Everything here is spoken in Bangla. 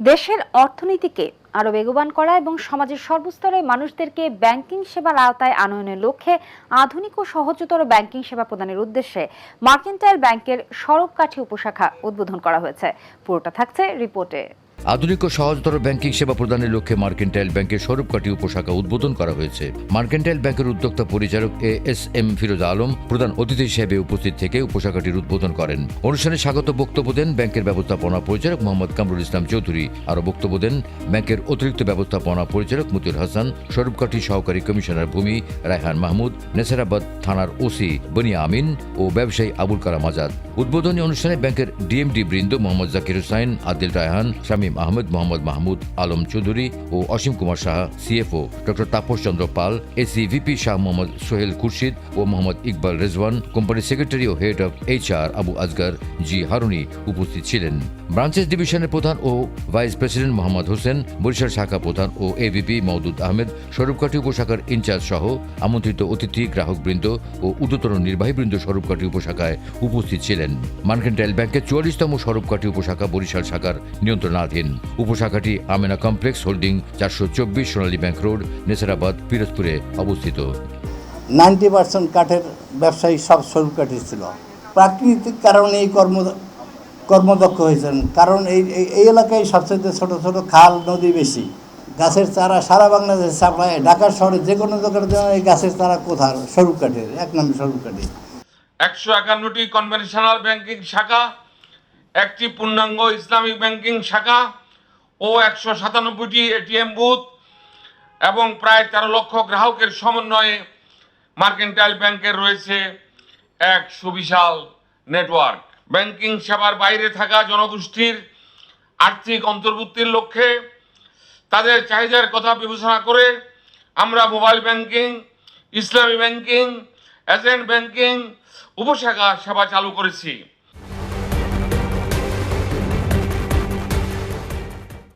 দেশের অর্থনীতিকে আরও বেগবান করা এবং সমাজের সর্বস্তরে মানুষদেরকে ব্যাংকিং সেবার আওতায় আনয়নের লক্ষ্যে আধুনিক ও সহজতর ব্যাংকিং সেবা প্রদানের উদ্দেশ্যে মার্কেন্টাইল ব্যাংকের সড়ককাঠি উপশাখা উদ্বোধন করা হয়েছে। পুরোটা থাকছে রিপোর্টে। আধুনিক ও সহজতর ব্যাংকিং সেবা প্রদানের লক্ষ্যে মার্কেন্টাইল ব্যাংকের স্বরূপকাঠি উপশাখা উদ্বোধন করা হয়েছে। মার্কেন্টাইল ব্যাংকের উদ্যোক্তা পরিচালক A S M Firoz Alam, প্রধান অতিথি হিসেবে উপস্থিত থেকে উপশাখাটির উদ্বোধন করেন। অনুষ্ঠানে স্বাগত বক্তব্য দেন ব্যাংকের ব্যবস্থাপনা পরিচালক মোহাম্মদ কামরুল ইসলাম চৌধুরী। আরও বক্তব্য দেন ব্যাংকের অতিরিক্ত ব্যবস্থাপনা পরিচালক মতিউর হাসান স্বরূপকাঠি সহকারী কমিশনার ভূমি রায়হান মাহমুদ, নেসারাবাদ থানার ওসি বনিয়া আমিন ও ব্যবসায়ী আবুল কালাম আজাদ। উদ্বোধনী অনুষ্ঠানে ব্যাংকের ডিএমডি বৃন্দ মোহাম্মদ জাকির হুসাইন, আদিল রায়হান, শামীম আহমেদ, মোহাম্মদ মাহমুদ আলম চৌধুরী ও Asim Kumar Saha, CFO, doctor Tapas Chandra Pal ACVP Shah Mohammad Sohel Khurshid ও মোহাম্মদ ইকবাল রেজওয়ান কোম্পানির secretary O head of HR Abu Asgar জি হারুনি উপস্থিত ছিলেন। ব্রাঞ্চেস ডিভিশনের প্রধান ও ভাইস প্রেসিডেন্ট মোহাম্মদ হোসেন, বরিশাল শাখা প্রধান ও এভিপি মওদুদ আহমেদ, স্বরূপকাঠি উপশাখার ইনচার্জ সহ আমন্ত্রিত অতিথি, গ্রাহকবৃন্দ ও উদ্যতন নির্বাহীবৃন্দ স্বরূপকাঠি উপশাখায় উপস্থিত ছিলেন। মার্কেন্টাইল ব্যাংকের চুয়াল্লিশতম স্বরূপকাঠি উপশাখা বরিশাল শাখার নিয়ন্ত্রণাধীন। উপশাখাটি আমেনা কমপ্লেক্স হোল্ডিং চারশো চব্বিশ সোনালী ব্যাংক রোড, নেসারাবাদ, পিরোজপুরে অবস্থিত। নাইনটি পার্সেন্ট কাঠের ব্যবসায়ী সব স্বরূপ কাঠি ছিল। প্রাকৃতিক কারণে এই কর্ম, কর্মদক্ষ হয়েছেন। কারণ এই, এই- এলাকায় সবচেয়ে ছোট ছোট খাল, নদী বেশি। গাছের চারা সারা বাংলাদেশে সাপ্লাই ঢাকার শহরে যে কোনো দোকানে এই গাছের চারা কোথার? স্বরূপ কাঠের এক নম্বর স্বরূপ কাঠি একশো একান্নটি কনভেনশনাল ব্যাংকিং শাখা, একটি পূর্ণাঙ্গ ইসলামিক ব্যাংকিং শাখা ও একশো সাতানব্বইটি এটিএম বুথ এবং প্রায় তেরো লক্ষ গ্রাহকের সমন্বয়ে মার্কেন্টাইল ব্যাংকের রয়েছে এক সুবিশাল নেটওয়ার্ক ব্যাংকিং সেবার বাইরে থাকা জনগোষ্ঠীর আর্থিক অন্তর্ভুক্তির লক্ষ্যে তাদের চাহিদার কথা বিবেচনা করে আমরা mobile banking Islami banking agent banking উপশাখা সেবা চালু করেছি।